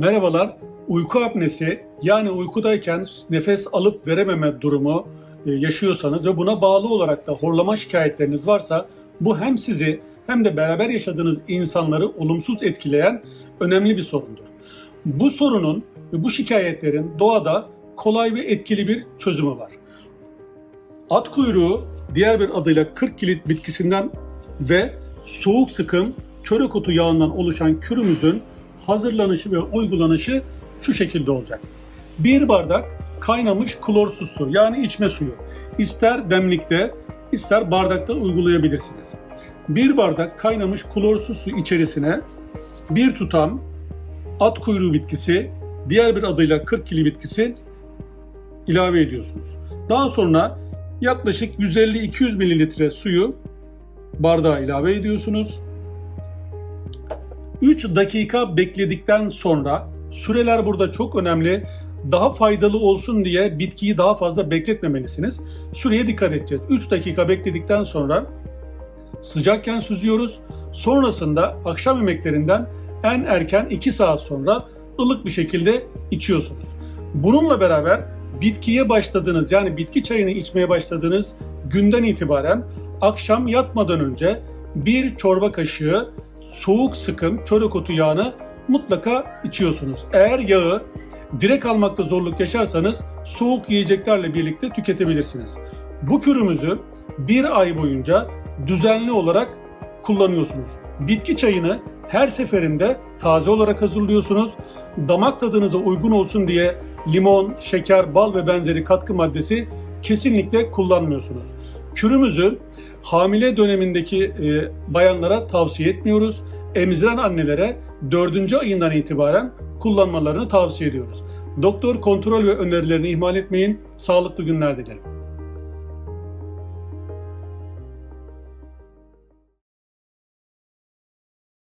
Merhabalar. Uyku apnesi yani uykudayken nefes alıp verememe durumu e, yaşıyorsanız ve buna bağlı olarak da horlama şikayetleriniz varsa bu hem sizi hem de beraber yaşadığınız insanları olumsuz etkileyen önemli bir sorundur. Bu sorunun ve bu şikayetlerin doğada kolay ve etkili bir çözümü var. At kuyruğu diğer bir adıyla 40 kilit bitkisinden ve soğuk sıkım çörek otu yağından oluşan kürümüzün hazırlanışı ve uygulanışı şu şekilde olacak. Bir bardak kaynamış klorsuz su yani içme suyu. İster demlikte ister bardakta uygulayabilirsiniz. Bir bardak kaynamış klorsuz su içerisine bir tutam at kuyruğu bitkisi, diğer bir adıyla 40 kili bitkisi ilave ediyorsunuz. Daha sonra yaklaşık 150-200 mililitre suyu bardağa ilave ediyorsunuz. 3 dakika bekledikten sonra süreler burada çok önemli. Daha faydalı olsun diye bitkiyi daha fazla bekletmemelisiniz. Süreye dikkat edeceğiz. 3 dakika bekledikten sonra sıcakken süzüyoruz. Sonrasında akşam yemeklerinden en erken 2 saat sonra ılık bir şekilde içiyorsunuz. Bununla beraber bitkiye başladığınız yani bitki çayını içmeye başladığınız günden itibaren akşam yatmadan önce bir çorba kaşığı soğuk sıkım çörek otu yağını mutlaka içiyorsunuz. Eğer yağı direkt almakta zorluk yaşarsanız soğuk yiyeceklerle birlikte tüketebilirsiniz. Bu kürümüzü bir ay boyunca düzenli olarak kullanıyorsunuz. Bitki çayını her seferinde taze olarak hazırlıyorsunuz. Damak tadınıza uygun olsun diye limon, şeker, bal ve benzeri katkı maddesi kesinlikle kullanmıyorsunuz. Kürümüzü hamile dönemindeki e, bayanlara tavsiye etmiyoruz. Emziren annelere 4. ayından itibaren kullanmalarını tavsiye ediyoruz. Doktor kontrol ve önerilerini ihmal etmeyin. Sağlıklı günler dilerim.